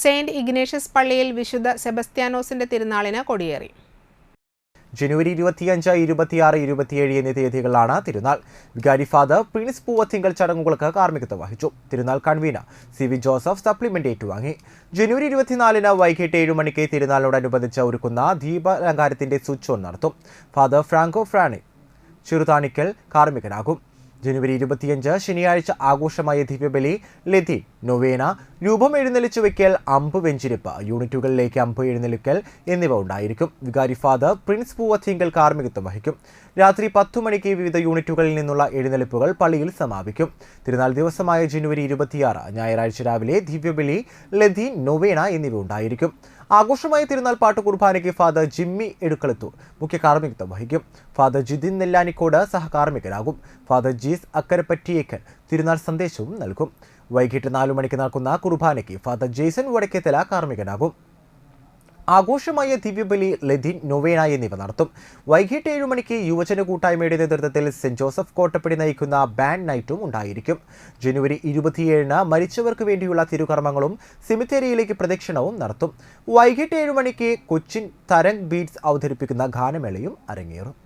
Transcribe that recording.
Saint Ignatius പള്ളിയിൽ വിശുദ്ധ സെബസ്ത്യാനോസിന്റെ തിരുനാളിന് കൊടിയേറി. ജനുവരി ഇരുപത്തിയഞ്ച് ഇരുപത്തിയാറ് ഇരുപത്തിയേഴ് എന്നീ തീയതികളിലാണ് തിരുനാൾ. വികാരി ഫാദർ പ്രിൻസ് പൂവത്തിങ്കൽ ചടങ്ങുകൾക്ക് കാർമ്മികത്വം വഹിച്ചു. തിരുനാൾ convener C V Joseph supplement ഏറ്റുവാങ്ങി ജനുവരി ഇരുപത്തിനാലിന് വൈകിട്ട് ഏഴ് മണിക്ക് തിരുനാളിനോടനുബന്ധിച്ച് ഒരുക്കുന്ന ദീപാലങ്കാരത്തിന്റെ സ്വിച്ച് ഓൺ നടത്തും. ഫാദർ ഫ്രാങ്കോ ഫ്രാനി ചെറുതാണിക്കൽ കാർമ്മികനാകും. ജനുവരി ഇരുപത്തിയഞ്ച് ശനിയാഴ്ച ആഘോഷമായ ദിവ്യബലി ലതി നൊവേന രൂപം എഴുന്നള്ളിച്ചു വയ്ക്കൽ അമ്പ് വെഞ്ചിരിപ്പ് യൂണിറ്റുകളിലേക്ക് അമ്പ് എഴുന്നള്ളിക്കൽ എന്നിവ ഉണ്ടായിരിക്കും. വികാരി ഫാദർ പ്രിൻസ് പൂവത്തിങ്കൽ കാർമ്മികത്വം വഹിക്കും. രാത്രി പത്തു മണിക്ക് വിവിധ യൂണിറ്റുകളിൽ നിന്നുള്ള എഴുന്നള്ളിപ്പുകൾ പള്ളിയിൽ സമാപിക്കും. തിരുനാൾ ദിവസമായ ജനുവരി ഇരുപത്തിയാറ് ഞായറാഴ്ച രാവിലെ ദിവ്യബലി ലതി നൊവേന എന്നിവ ഉണ്ടായിരിക്കും. ആഘോഷമായ തിരുനാൾ പാട്ട് കുർബാനയ്ക്ക് ഫാദർ ജിമ്മി എടുക്കളത്തൂർ മുഖ്യ കാർമ്മികത്വം വഹിക്കും. ഫാദർ ജിതിൻ നെല്ലാനിക്കോട് സഹകാർമ്മികരാകും ഫാദർ ജീസ് അക്കരപ്പറ്റിയേക്ക് തിരുനാൾ സന്ദേശവും നൽകും. വൈകിട്ട് നാലു മണിക്ക് നടക്കുന്ന കുർബാനയ്ക്ക് ഫാദർ ജെയ്സൺ വടക്കേത്തല കാർമ്മികനാകും. ആഘോഷമായ ദിവ്യബലി ലതിൻ നൊവേന എന്നിവ നടത്തും. വൈകിട്ട് ഏഴു മണിക്ക് യുവജന കൂട്ടായ്മയുടെ നേതൃത്വത്തിൽ സെന്റ് ജോസഫ് കോട്ടപ്പടി നയിക്കുന്ന ബാൻഡ് നൈറ്റും ഉണ്ടായിരിക്കും. ജനുവരി ഇരുപത്തിയേഴിന് മരിച്ചവർക്ക് വേണ്ടിയുള്ള തിരുകർമ്മങ്ങളും സിമിത്തേരിയിലേക്ക് പ്രദക്ഷിണവും നടത്തും. വൈകിട്ട് ഏഴു മണിക്ക് കൊച്ചിൻ തരംഗ് ബീറ്റ്സ് അവതരിപ്പിക്കുന്ന ഗാനമേളയും അരങ്ങേറും.